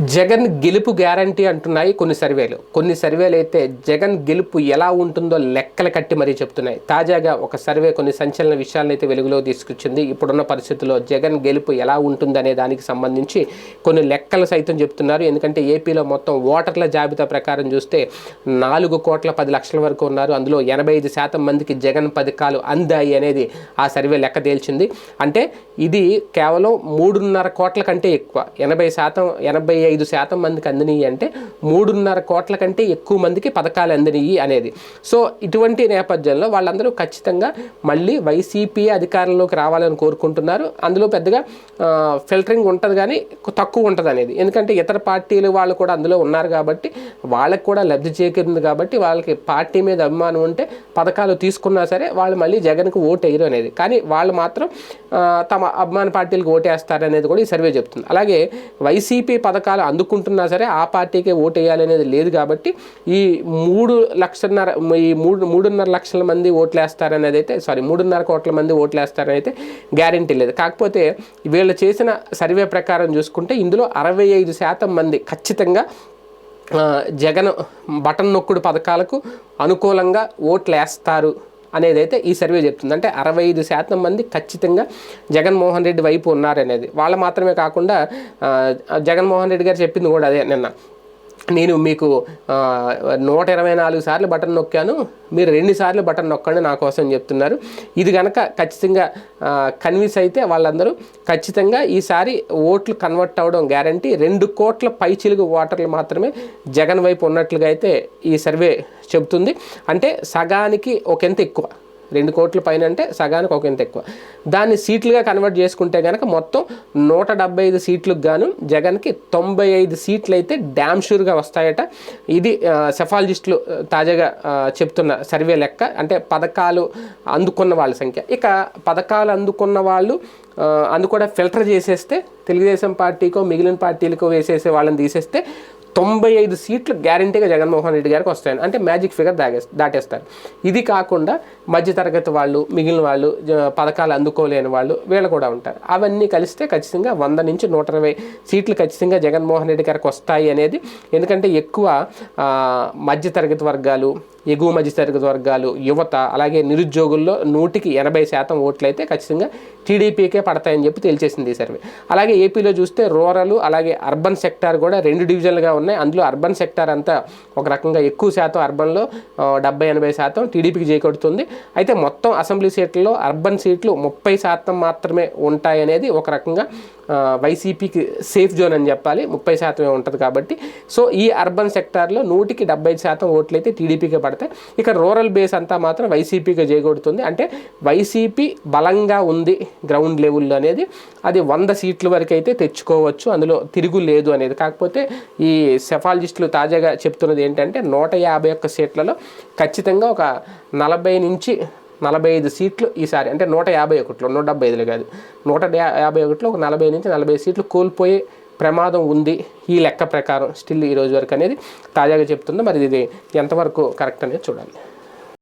జగన్ గెలుపు గ్యారంటీ అంటున్నాయి కొన్ని సర్వేలు. కొన్ని సర్వేలు అయితే జగన్ గెలుపు ఎలా ఉంటుందో లెక్కలు కట్టి మరీ చెప్తున్నాయి. తాజాగా ఒక సర్వే కొన్ని సంచలన విషయాలను అయితే వెలుగులో తీసుకొచ్చింది. ఇప్పుడున్న పరిస్థితుల్లో జగన్ గెలుపు ఎలా ఉంటుందనే దానికి సంబంధించి కొన్ని లెక్కలు సైతం చెప్తున్నారు. ఎందుకంటే ఏపీలో మొత్తం ఓటర్ల జాబితా ప్రకారం చూస్తే నాలుగు కోట్ల పది లక్షల వరకు ఉన్నారు. అందులో ఎనభై ఐదు శాతం మందికి జగన్ పథకాలు అందాయి అనేది ఆ సర్వే లెక్క తేల్చింది. అంటే ఇది కేవలం మూడున్నర కోట్ల కంటే ఎక్కువ. ఎనభై శాతం ఎనభై ఐదు శాతం మందికి అందినయి అంటే మూడున్నర కోట్ల కంటే ఎక్కువ మందికి పథకాలు అందినాయి అనేది. సో ఇటువంటి నేపథ్యంలో వాళ్ళందరూ ఖచ్చితంగా మళ్ళీ వైసీపీ అధికారంలోకి రావాలని కోరుకుంటున్నారు. అందులో పెద్దగా ఫిల్టరింగ్ ఉంటుంది కానీ తక్కువ ఉంటుంది అనేది ఎందుకంటే ఇతర పార్టీలు వాళ్ళు కూడా అందులో ఉన్నారు కాబట్టి వాళ్ళకి కూడా లబ్ధి చేకూరింది కాబట్టి వాళ్ళకి పార్టీ మీద అభిమానం ఉంటే పథకాలు తీసుకున్నా సరే వాళ్ళు మళ్ళీ జగన్కు ఓటు వేయరు అనేది. కానీ వాళ్ళు మాత్రం తమ అభిమాన పార్టీలకు ఓటేస్తారనేది కూడా ఈ సర్వే చెప్తుంది. అలాగే వైసీపీ పథకాలు అందుకుంటున్నా సరే ఆ పార్టీకే ఓటు వేయాలనేది లేదు కాబట్టి ఈ మూడు లక్షన్నర ఈ మూడు మూడున్నర లక్షల మంది ఓట్లు వేస్తారనేది అయితే సారీ మూడున్నర కోట్ల మంది ఓట్లేస్తారని అయితే గ్యారంటీ లేదు. కాకపోతే వీళ్ళు చేసిన సర్వే ప్రకారం చూసుకుంటే ఇందులో అరవై ఐదు శాతం మంది ఖచ్చితంగా జగన్ బటన్ నొక్కుడు పథకాలకు అనుకూలంగా ఓట్లు వేస్తారు అనేది అయితే ఈ సర్వే చెప్తుంది. అంటే అరవై ఐదు శాతం మంది ఖచ్చితంగా జగన్మోహన్ రెడ్డి వైపు ఉన్నారనేది. వాళ్ళు మాత్రమే కాకుండా జగన్మోహన్ రెడ్డి గారు చెప్పింది కూడా అదే నిన్న. నేను మీకు నూట ఇరవై నాలుగు సార్లు బటన్ నొక్కాను. మీరు రెండు సార్లు బటన్ నొక్కండి నా కోసం చెప్తున్నారు. ఇది కనుక ఖచ్చితంగా కన్విన్స్ అయితే వాళ్ళందరూ ఖచ్చితంగా ఈసారి ఓట్లు కన్వర్ట్ అవ్వడం గ్యారంటీ. రెండు కోట్ల పైచిలుగు ఓటర్లు మాత్రమే జగన్ వైపు ఉన్నట్లుగా అయితే ఈ సర్వే చెబుతుంది. అంటే సగానికి ఒకంత ఎక్కువ. రెండు కోట్ల పైన అంటే సగానికి ఒక ఇంత ఎక్కువ. దాన్ని సీట్లుగా కన్వర్ట్ చేసుకుంటే కనుక మొత్తం నూట డెబ్బై ఐదు సీట్లకు గాను జగన్కి తొంభై ఐదు సీట్లు అయితే డ్యామ్ షూర్గా వస్తాయట. ఇది సెఫాలజిస్టులు తాజాగా చెప్తున్న సర్వే లెక్క. అంటే పథకాలు అందుకున్న వాళ్ళ సంఖ్య. ఇక పథకాలు అందుకున్న వాళ్ళు అందు కూడా ఫిల్టర్ చేసేస్తే తెలుగుదేశం పార్టీకో మిగిలిన పార్టీలకో వేసేసే వాళ్ళని తీసేస్తే తొంభై ఐదు సీట్లు గ్యారంటీగా జగన్మోహన్ రెడ్డి గారికి వస్తాయని అంటే మ్యాజిక్ ఫిగర్ దాగే దాటేస్తారు. ఇది కాకుండా మధ్యతరగతి వాళ్ళు మిగిలిన వాళ్ళు పథకాలు అందుకోలేని వాళ్ళు వీళ్ళు కూడా ఉంటారు. అవన్నీ కలిస్తే ఖచ్చితంగా వంద నుంచి నూట ఇరవై సీట్లు ఖచ్చితంగా జగన్మోహన్ రెడ్డి గారికి వస్తాయి అనేది. ఎందుకంటే ఎక్కువ మధ్యతరగతి వర్గాలు ఎగువ మధ్యతరగతి వర్గాలు యువత అలాగే నిరుద్యోగుల్లో నూటికి ఎనభై శాతం ఓట్లు అయితే ఖచ్చితంగా టీడీపీకే పడతాయని చెప్పి తేల్చేసింది ఈ సర్వే. అలాగే ఏపీలో చూస్తే రూరల్ అలాగే అర్బన్ సెక్టార్ కూడా రెండు డివిజన్లుగా ఉన్నాయి. అందులో అర్బన్ సెక్టార్ అంతా ఒక రకంగా ఎక్కువ శాతం అర్బన్లో డెబ్బై ఎనభై శాతం టీడీపీకి చేకూడుతుంది అయితే మొత్తం అసెంబ్లీ సీట్లలో అర్బన్ సీట్లు ముప్పై శాతం మాత్రమే ఉంటాయనేది ఒక రకంగా వైసీపీకి సేఫ్ జోన్ అని చెప్పాలి. ముప్పై శాతమే ఉంటుంది కాబట్టి. సో ఈ అర్బన్ సెక్టార్లో నూటికి డెబ్బై శాతం ఓట్లు అయితే టీడీపీకే పడతాయి. ఇక రూరల్ బేస్ అంతా మాత్రం వైసీపీగా చేకూడుతుంది అంటే వైసీపీ బలంగా ఉంది గ్రౌండ్ లెవెల్లో అనేది. అది వంద సీట్ల వరకు అయితే తెచ్చుకోవచ్చు. అందులో తిరుగు లేదు అనేది. కాకపోతే ఈ సెఫాలజిస్టులు తాజాగా చెప్తున్నది ఏంటంటే నూట యాభై ఒక్క సీట్లలో ఖచ్చితంగా ఒక నలభై నుంచి నలభై ఐదు సీట్లు ఈసారి. అంటే నూట యాభై ఒకటిలో నూట డెబ్బై ఐదులో కాదు. నూట యా- యాభై ఒకటిలో ఒక నలభై నుంచి నలభై సీట్లు కోల్పోయే ప్రమాదం ఉంది ఈ లెక్క ప్రకారం స్టిల్ ఈ రోజు వరకు అనేది తాజాగా చెప్తుంది మరి ఇది ఎంతవరకు కరెక్ట్ అనేది చూడాలి.